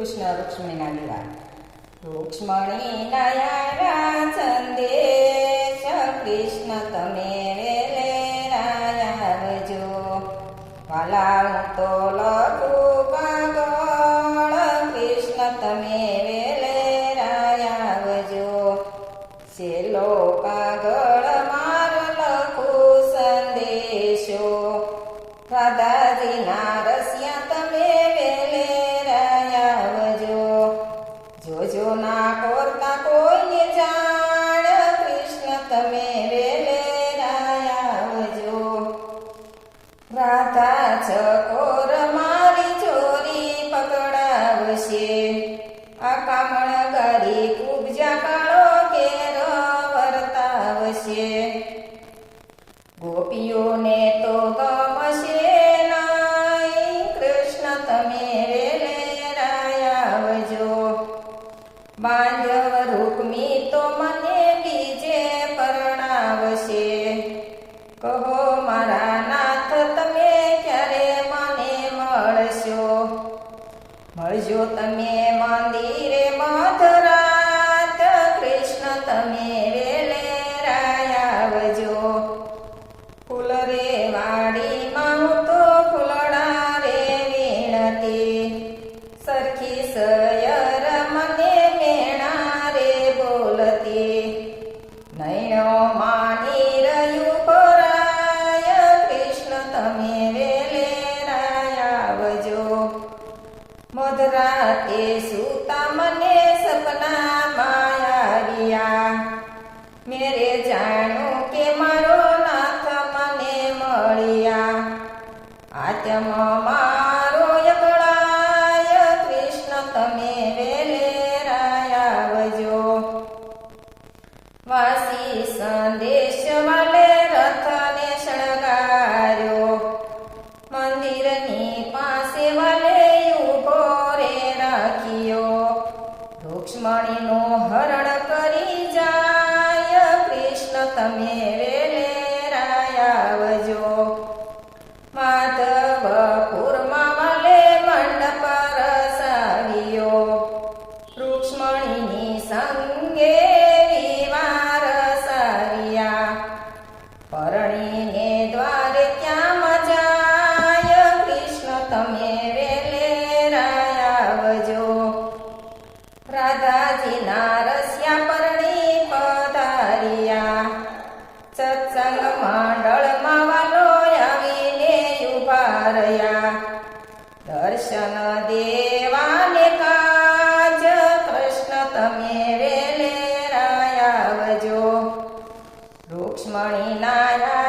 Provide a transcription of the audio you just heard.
કૃષ્ણ રૂક્ષ્મણીના વિવાહ રૂક્ષ્મણી નયા સંદેશ કૃષ્ણ તમે વેલે રાયાવજો વાલા હું તો લખું કાગળ કૃષ્ણ તમે વેલે રાયાવજો સેલો પાગળ માર લખું સંદેશો. રાધાજીના રસિયા તમે રાધા ચકોર મારી ચોરી પકડાવશે. આ કામણ ગારી ઉપજા કાળો ઘેર વર્તાવશે. ગોપીઓને તો ગમશે નાઈ, કૃષ્ણ તમે વેલે બાંધવ રૂકમી તો મને બીજે પરણાવશે. કહો મળજો તમે મંદિરે મધરાત, કૃષ્ણ તમે વેલે રાયાવજો ફૂલ રે વાડીમાં હું તો ફૂલડા રે વીણતી. સરખી સયર મને મેણા રે બોલતી. નૈણો માની મળ્યા આત્મ મારો યકળાય કૃષ્ણ તમે વેલે રાયાવજો વાસી સંદેશ વાલે રૂક્ષ્મણીનું હરણ કરી જાય. કૃષ્ણ, તમે વેલે રાયાવજો માધવપુરમાં વાલે મંડપ રસાવ્યો. રૂક્ષ્મણીની સંગે વિવાર સારિયા પરણીને રાધાજી નારસ્યા પરણી પધારિયા. સત્સંગ મંડળમાં વાલો આવીને ઊભા દર્શન દેવાને કાજ, કૃષ્ણ તમે વેલે રાયા આવજો રૂક્ષ્મણી નાયા